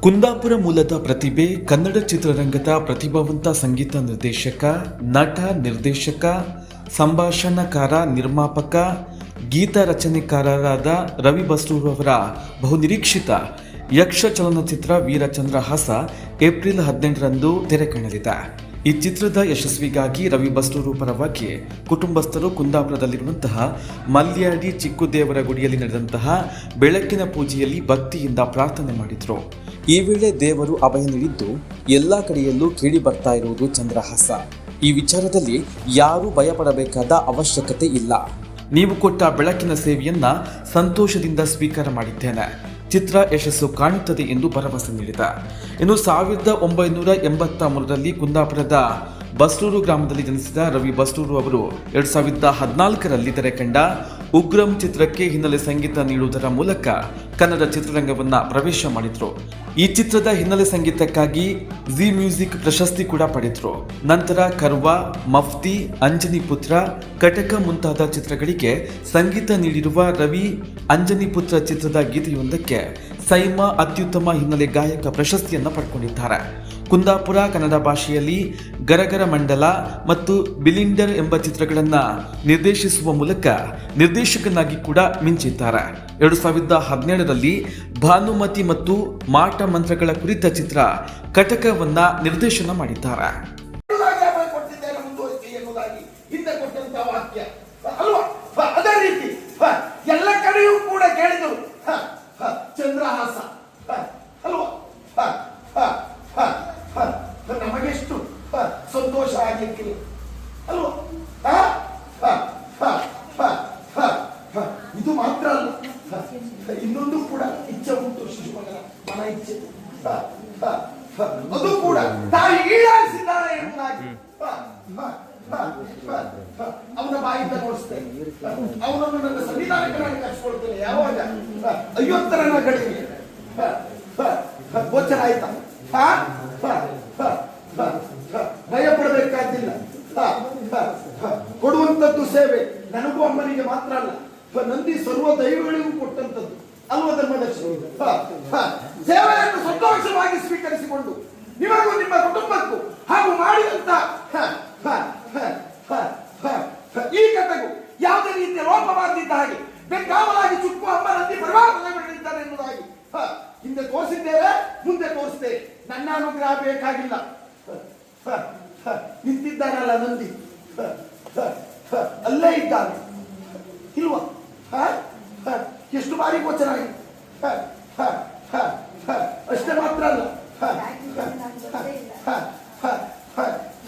ಕುಂದಾಪುರ ಮೂಲದ ಪ್ರತಿಭೆ, ಕನ್ನಡ ಚಿತ್ರರಂಗದ ಪ್ರತಿಭಾವಂತ ಸಂಗೀತ ನಿರ್ದೇಶಕ, ನಟ, ನಿರ್ದೇಶಕ, ಸಂಭಾಷಣಕಾರ, ನಿರ್ಮಾಪಕ, ಗೀತ ರಚನೆಕಾರರಾದ ರವಿ ಬಸ್ರೂರ್ ಅವರ ಬಹುನಿರೀಕ್ಷಿತ ಯಕ್ಷ ಚಲನಚಿತ್ರ ವೀರಚಂದ್ರಹಾಸ ಏಪ್ರಿಲ್ ಹದಿನೆಂಟರಂದು ತೆರೆ ಕಾಣಲಿದೆ ಈ ಚಿತ್ರದ ಯಶಸ್ವಿಗಾಗಿ ರವಿ ಬಸ್ರೂರು ಪರವಾಗಿ ಕುಟುಂಬಸ್ಥರು ಕುಂದಾಪುರದಲ್ಲಿರುವಂತಹ ಮಲ್ಯಾಡಿ ಚಿಕ್ಕುದೇವರ ಗುಡಿಯಲ್ಲಿ ನಡೆದಂತಹ ಬೆಳಕಿನ ಪೂಜೆಯಲ್ಲಿ ಭಕ್ತಿಯಿಂದ ಪ್ರಾರ್ಥನೆ ಮಾಡಿದರು. ಈ ವೇಳೆ ದೇವರು ಅಭಯ ನೀಡಿದ್ದು, ಎಲ್ಲ ಕಡೆಯಲ್ಲೂ ಕೇಳಿ ಬರ್ತಾ ಇರುವುದು ಚಂದ್ರಹಾಸ. ಈ ವಿಚಾರದಲ್ಲಿ ಯಾರೂ ಭಯಪಡಬೇಕಾದ ಅವಶ್ಯಕತೆ ಇಲ್ಲ. ನೀವು ಕೊಟ್ಟ ಬೆಳಕಿನ ಸೇವೆಯನ್ನ ಸಂತೋಷದಿಂದ ಸ್ವೀಕಾರ ಮಾಡಿದ್ದೇನೆ. ಚಿತ್ರ ಯಶಸ್ಸು ಕಾಣುತ್ತದೆ ಎಂದು ಭರವಸೆ ನೀಡಿದ. ಇನ್ನು ಸಾವಿರದ ಒಂಬೈನೂರ ಎಂಬತ್ತ ಮೂರರಲ್ಲಿ ಕುಂದಾಪುರದ ಬಸ್ರೂರು ಗ್ರಾಮದಲ್ಲಿ ಜನಿಸಿದ ರವಿ ಬಸ್ತೂರು ಅವರು ಎರಡು ಸಾವಿರದ ಹದಿನಾಲ್ಕರಲ್ಲಿ ತೆರೆ ಕಂಡ ಉಗ್ರಂ ಚಿತ್ರಕ್ಕೆ ಹಿನ್ನೆಲೆ ಸಂಗೀತ ನೀಡುವುದರ ಮೂಲಕ ಕನ್ನಡ ಚಿತ್ರರಂಗವನ್ನ ಪ್ರವೇಶ ಮಾಡಿದ್ರು. ಈ ಚಿತ್ರದ ಹಿನ್ನೆಲೆ ಸಂಗೀತಕ್ಕಾಗಿ ಜಿ ಮ್ಯೂಸಿಕ್ ಪ್ರಶಸ್ತಿ ಕೂಡ ಪಡೆದ್ರು. ನಂತರ ಕರ್ವಾ, ಮಫ್ತಿ, ಅಂಜನಿ ಪುತ್ರ, ಕಟಕ ಮುಂತಾದ ಚಿತ್ರಗಳಿಗೆ ಸಂಗೀತ ನೀಡಿರುವ ರವಿ ಅಂಜನಿ ಪುತ್ರ ಚಿತ್ರದ ಗೀತೆಯೊಂದಕ್ಕೆ ಸೈಮಾ ಅತ್ಯುತ್ತಮ ಹಿನ್ನೆಲೆ ಗಾಯಕ ಪ್ರಶಸ್ತಿಯನ್ನು ಪಡ್ಕೊಂಡಿದ್ದಾರೆ. ಕುಂದಾಪುರ, ಕನ್ನಡ ಭಾಷೆಯಲ್ಲಿ ಗರಗರ ಮಂಡಲ ಮತ್ತು ಬಿಲಿಂಡರ್ ಎಂಬ ಚಿತ್ರಗಳನ್ನು ನಿರ್ದೇಶಿಸುವ ಮೂಲಕ ನಿರ್ದೇಶಕನಾಗಿ ಕೂಡ ಮಿಂಚಿದ್ದಾರೆ. ಎರಡು ಸಾವಿರದ ಹದಿನೇಳರಲ್ಲಿ ಭಾನುಮತಿ ಮತ್ತು ಮಾಟ ಮಂತ್ರಗಳ ಕುರಿತ ಚಿತ್ರ ಕಟಕವನ್ನು ನಿರ್ದೇಶನ ಮಾಡಿದ್ದಾರೆ. ಎಲ್ಲ ಕಡೆಯೂ ಕೂಡ ಕೇಳಿದರು. ನಮಗೆಷ್ಟು ಹ, ಸಂತೋಷ ಆಗಲಿಕ್ಕೆ ಅಲ್ವಾ. ಇದು ಮಾತ್ರ ಅಲ್ಲ ಇನ್ನೊಂದು ಕೂಡ ಇಚ್ಛೆ ಉಂಟು ಶಿಶುಮಗನ ಮನ ಇಚ್ಛೆ. ಅದು ಕೂಡ ತಾಯಿ ಈಡಾರಿಸಿದ್ದಾರೆ ಎಂಬುದಾಗಿ. ಅವನ ಬಾಯಿಂದ ನೋಡಿಸ್ತೇನೆ ಅವನನ್ನು ನನ್ನ ಸಂವಿಧಾನಕ್ಕೆ ಕರ್ಸ್ಕೊಳ್ತೇನೆ ಯಾವಾಗ ಹ, ಐವತ್ತರನ ಗಡಿಗೆ. ಗೋಚರ ಆಯ್ತಾ ಅಮ್ಮನಿಗೆ ಮಾತ್ರ ಅಲ್ಲ ನಂದಿ ಸರ್ವ ದೈವಗಳಿಗೂ ಕೊಟ್ಟಂತದ್ದು ಅಲ್ವ ಧರ್ಮದರ್ಶಿ. ಸೇವೆಯನ್ನು ಸಂತೋಷವಾಗಿ ಸ್ವೀಕರಿಸಿಕೊಂಡು ನಿಮಗೂ ನಿಮ್ಮ ಕುಟುಂಬಕ್ಕೂ ಹಾಗೂ ಮಾಡಿದಂತ. ಈ ಕಥೆಗೂ ಯಾವುದೇ ರೀತಿಯ ಲೋಪ ಮಾಡಿದ್ದ ಹಾಗೆ ಬೆಂಗಾವಲಾಗಿ ಚುಕ್ಕು ಅಮ್ಮ ನಂದಿ ಪರಿವಾರಗಳಿದ್ದಾರೆ ಎನ್ನುವುದಾಗಿ ಹಿಂದೆ ತೋರಿಸಿದ್ದೇವೆ, ಮುಂದೆ ತೋರಿಸ್ತೇವೆ ನನ್ನ ಅನುಗ್ರಹ ಬೇಕಾಗಿಲ್ಲ ನಿಂತಿದ್ದಾರಲ್ಲ ನಂದಿ. ಅಲ್ಲೇ ಇದ್ದಾನೆ ಇಲ್ವಾ. ಎಷ್ಟು ಬಾರಿ ಗೋಚರ ಆಗಿದೆ